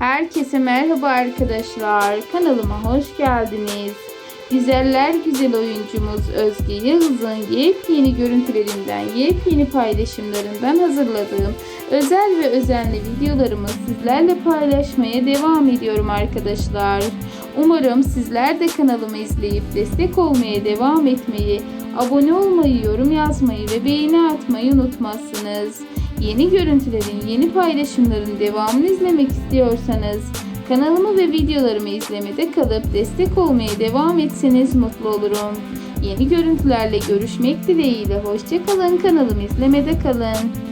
Herkese merhaba arkadaşlar. Kanalıma hoş geldiniz. Güzeller güzel oyuncumuz Özge Yıldız'ın yepyeni görüntülerinden, yepyeni paylaşımlarından hazırladığım özel ve özenli videolarımı sizlerle paylaşmaya devam ediyorum arkadaşlar. Umarım sizler de kanalımı izleyip destek olmaya devam etmeyi, abone olmayı, yorum yazmayı ve beğeni atmayı unutmazsınız. Yeni görüntülerin, yeni paylaşımların devamını izlemek istiyorsanız kanalımı ve videolarımı izlemede kalıp destek olmaya devam etseniz mutlu olurum. Yeni görüntülerle görüşmek dileğiyle hoşçakalın kanalımı izlemede kalın.